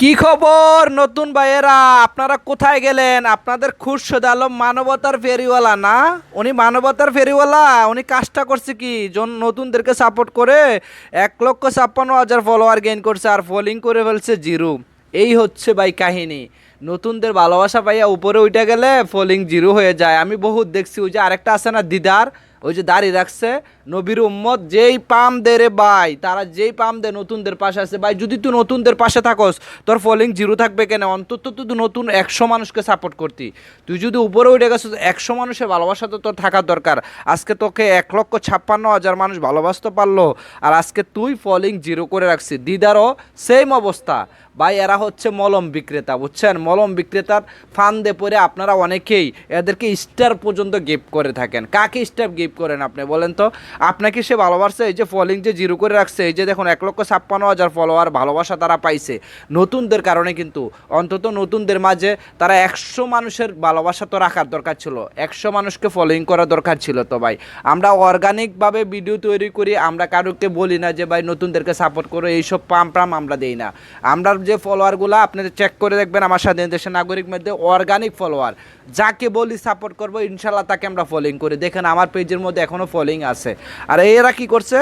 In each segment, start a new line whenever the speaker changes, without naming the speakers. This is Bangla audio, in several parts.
কি খবর, নতুন ভাইয়েরা? আপনারা কোথায় গেলেন? আপনাদের খুরশেদ আলম মানবতার ফেরিওয়ালা না? উনি মানবতার ফেরিওয়ালা, উনি কাজটা করছে কি? জন নতুনদেরকে সাপোর্ট করে এক লক্ষ ছাপ্পান্ন হাজার ফলোয়ার গেইন করছে আর ফলোইং করে ফেলছে জিরো। এই হচ্ছে ভাই কাহিনী। নতুনদের ভালোবাসা পাইয়া উপরে উঠে গেলে ফলিং জিরো হয়ে যায়। আমি বহুত দেখছি, ওই যে আরেকটা আছে না, দিদার? ওই যে দাঁড়িয়ে রাখছে। নবীর উম্মত যেই পাম দে রে ভাই, তারা যেই পাম দে নতুনদের পাশে আছে। ভাই, যদি তুই নতুনদের পাশে থাকস, তোর ফলিং জিরো থাকবে কেন? অন্তত তুই নতুন একশো মানুষকে সাপোর্ট করতি। তুই যদি উপরে উঠে গেছিস, একশো মানুষের ভালোবাসা তো তোর থাকার দরকার। আজকে তোকে এক লক্ষ ছাপ্পান্ন হাজার মানুষ ভালোবাসতে পারল, আর আজকে তুই ফলিং জিরো করে রাখছিস দিদারও সেম অবস্থা। ভাই, এরা হচ্ছে মলম বিক্রেতা, বুঝছেন? মলম বিক্রেতার ফান্দে পরে আপনারা অনেকেই এদেরকে স্টার পর্যন্ত গিফট করে থাকেন। কাকে স্টার গিফট করেন আপনি বলেন তো? আপনাকে সে ভালোবাসছে, এই যে ফলিং যে জিরো করে রাখছে, এই যে দেখুন, এক লক্ষ ছাপ্পান্ন হাজার ফলোয়ার ভালোবাসা তারা পাইছে। নতুনদের কারণে কিন্তু, অন্তত নতুনদের মাঝে তারা একশো মানুষের ভালোবাসা তো রাখার দরকার ছিল, একশো মানুষকে ফলোইং করা দরকার ছিল তো ভাই। আমরা অর্গানিকভাবে ভিডিও তৈরি করি, আমরা কারোকে বলি না যে, ভাই, নতুনদেরকে সাপোর্ট করো, এইসব পাম পাম আমরা দেই না। আমরা যে ফলোয়ারগুলো আপনি চেক করে দেখবেন, আমার স্বাধীন দেশের নাগরিক মধ্যে অর্গানিক ফলোয়ার যাকে বলি সাপোর্ট করব ইনশাল্লাহ তাকে আমরা ফলোইং করি। দেখেন, আমার পেজের মধ্যে এখনও ফলোইং আছে। আর এরা কি করছে?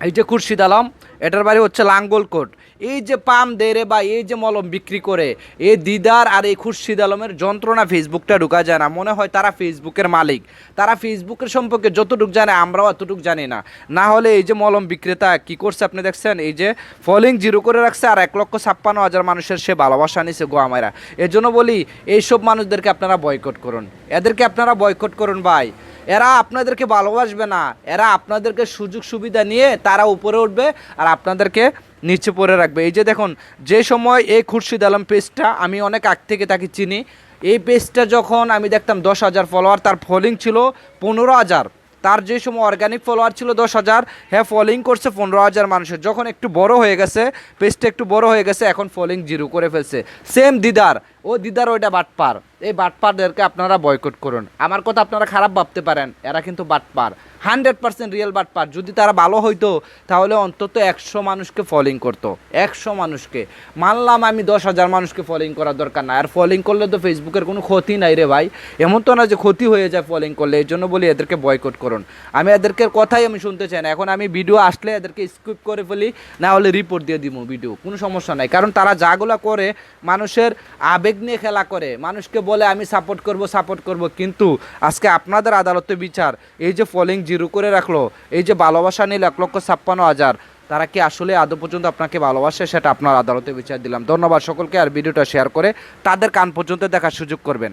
এই যে খুরশিদ আলম, এটার বাড়ি হচ্ছে লাঙ্গল কোট এই যে পাম দেরে বা, এই যে মলম বিক্রি করে এই দিদার আর এই খুরশিদ আলমের যন্ত্রণা ফেসবুকটা ঢুকা যায় না। মনে হয় তারা ফেসবুকের মালিক। তারা ফেসবুকের সম্পর্কে যতটুক জানে, আমরাও এতটুক জানি না। না হলে এই যে মলম বিক্রেতা কি করছে আপনি দেখছেন? এই যে ফলিং জিরো করে রাখছে আর এক লক্ষ ছাপ্পান্ন হাজার মানুষের সে ভালোবাসা নিছে গোয়ামাইরা এর জন্য বলি, এইসব মানুষদেরকে আপনারা বয়কট করুন। এদেরকে আপনারা বয়কট করুন ভাই। এরা আপনাদেরকে ভালোবাসবে না। এরা আপনাদেরকে সুযোগ সুবিধা নিয়ে তারা উপরে উঠবে আর আপনাদেরকে নিচে পড়ে রাখবে। এই যে দেখুন, যে সময় এই খুরশিদ আলম পেজটা আমি অনেক আগ থেকে তাকে চিনি। এই পেজটা যখন আমি দেখতাম দশ হাজার ফলোয়ার তার ফলোইং ছিল পনেরো হাজার। তার যে সময় অর্গানিক ফলোয়ার ছিল দশ হাজার হ্যাঁ ফলোইং করছে পনেরো হাজার মানুষের। যখন একটু বড় হয়ে গেছে পেজটা একটু বড় হয়ে গেছে, এখন ফলোইং জিরো করে ফেলছে। সেম দিদার, ও দিদার ওইটা বাটপার। এই বাটপারদেরকে আপনারা বয়কট করুন। আমার কথা আপনারা খারাপ ভাবতে পারেন, এরা কিন্তু বাটপার। হান্ড্রেড পার্সেন্ট রিয়েল বাটপার। যদি তারা ভালো হইতো, তাহলে অন্তত একশো মানুষকে ফলোইং করতো। একশো মানুষকে। মানলাম আমি দশ হাজার মানুষকে ফলোইং করার দরকার না আর ফলোইং করলে তো ফেসবুকের কোনো ক্ষতি নাই রে ভাই। এমন তো না যে ক্ষতি হয়ে যায় ফলোইং করলে, এই জন্য বলি এদেরকে বয়কট করুন। আমি এদেরকে কথাই আমি শুনতে চাই না। এখন আমি ভিডিও আসলে এদেরকে স্কিপ করে ফেলি, না হলে রিপোর্ট দিয়ে দিব ভিডিও কোনো সমস্যা নাই। কারণ তারা যাগুলো করে, মানুষের আবেগ নিয়ে খেলা করে। মানুষকে বলে আমি সাপোর্ট করব সাপোর্ট করব। কিন্তু আজকে আপনাদের আদালতে বিচার, এই যে ফলিং জিরো করে রাখল, এই যে ভালোবাসা নিল এক লক্ষ ছাপ্পান্ন হাজার, তারা কি আসলে আদৌ পর্যন্ত আপনাকে ভালোবাসে? সেটা আপনার আদালতে বিচার দিলাম। ধন্যবাদ সকলকে, আর ভিডিওটা শেয়ার করে তাদের কান পর্যন্ত দেখার সুযোগ করবেন।